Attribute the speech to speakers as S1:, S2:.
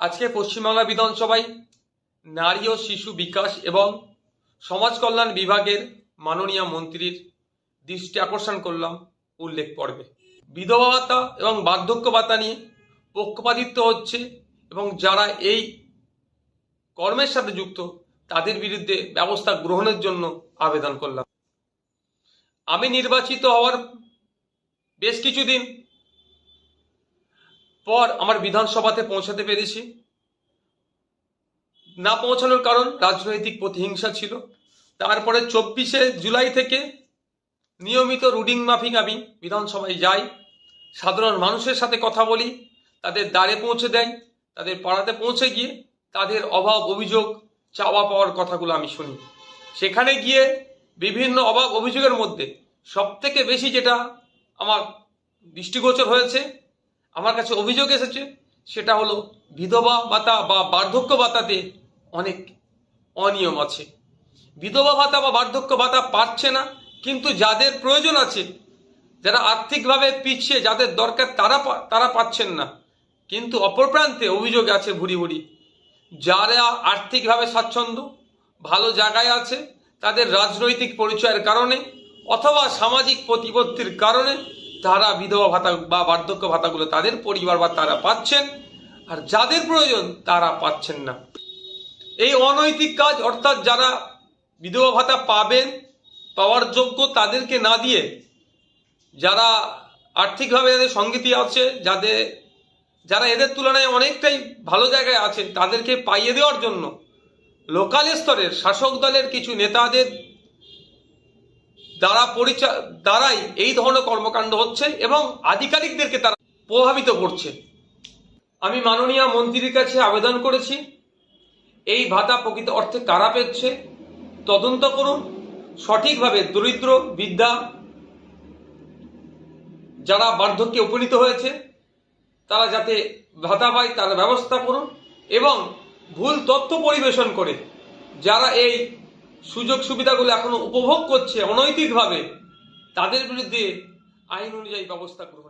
S1: আজকে পশ্চিমবাংলা বিধানসভায় নারী ও শিশু বিকাশ এবং সমাজ কল্যাণ বিভাগের মাননীয় মন্ত্রীর দৃষ্টি আকর্ষণ করলাম উল্লেখ পর্বে। বিধবা ভাতা এবং বার্ধক্য ভাতা নিয়ে পক্ষপাতিত্ব হচ্ছে এবং যারা এই কর্মের সাথে যুক্ত, তাদের বিরুদ্ধে ব্যবস্থা গ্রহণের জন্য আবেদন করলাম। আমি নির্বাচিত হওয়ার বেশ কিছুদিন পর আমার বিধানসভাতে পৌঁছাতে পেরেছি। না পৌঁছানোর কারণ রাজনৈতিক প্রতিহিংসা ছিল। তারপরে চব্বিশে জুলাই থেকে নিয়মিত রুডিং মাফিং আমি বিধানসভায় যাই। সাধারণ মানুষের সাথে কথা বলি, তাদের দ্বারে পৌঁছে দেয় তাদের পাড়াতে পৌঁছে গিয়ে তাদের অভাব অভিযোগ, চাওয়া পাওয়ার কথাগুলো আমি শুনি। সেখানে গিয়ে বিভিন্ন অভাব অভিযোগের মধ্যে সব থেকে বেশি যেটা আমার দৃষ্টিগোচর হয়েছে আমার কাছে অভিযোগ এসেছে, সেটা হলো বিধবা ভাতা বা বার্ধক্য ভাতাতে অনেক অনিয়ম আছে। বিধবা ভাতা বা বার্ধক্য ভাতা পাচ্ছে না, কিন্তু যাদের প্রয়োজন আছে, যারা আর্থিকভাবে পিছিয়ে, যাদের দরকার তারা তারা পাচ্ছেন না। কিন্তু অপর প্রান্তে অভিযোগ আছে ভুরি ভুরি। যারা আর্থিকভাবে স্বাচ্ছন্দ্য, ভালো জায়গায় আছে, তাদের রাজনৈতিক পরিচয়ের কারণে অথবা সামাজিক প্রতিপত্তির কারণে তারা বিধবা ভাতা বা বার্ধক্য ভাতাগুলো তাদের পরিবার বা তারা পাচ্ছেন, আর যাদের প্রয়োজন তারা পাচ্ছেন না। এই অনৈতিক কাজ, অর্থাৎ যারা বিধবা ভাতা পাবেন, পাওয়ার যোগ্য তাদেরকে না দিয়ে, যারা আর্থিকভাবে যাদের সঙ্গীতি আছে, যাদের, যারা এদের তুলনায় অনেকটাই ভালো জায়গায় আছেন, তাদেরকে পাইয়ে দেওয়ার জন্য লোকাল স্তরের শাসক দলের কিছু নেতাদের দ্বারা পরিচয় দ্বারাই এই ধরনের কর্মকাণ্ড হচ্ছে এবং আধিকারিকদেরকে তারা প্রভাবিত করছে। আমি মাননীয় মন্ত্রীর কাছে আবেদন করেছি, এই ভাতা প্রকৃত অর্থে কারা পেচ্ছে তদন্ত করুন, সঠিকভাবে দরিদ্র বিদ্যা যারা বার্ধক্যে উপনীত হয়েছে, তারা যাতে ভাতা পায় তার ব্যবস্থা করুন এবং ভুল তথ্য পরিবেশন করে, যারা এই সুযোগ সুবিধাগুলো এখনও উপভোগ করছে অনৈতিকভাবে তাদের বিরুদ্ধে আইন অনুযায়ী ব্যবস্থা গ্রহণ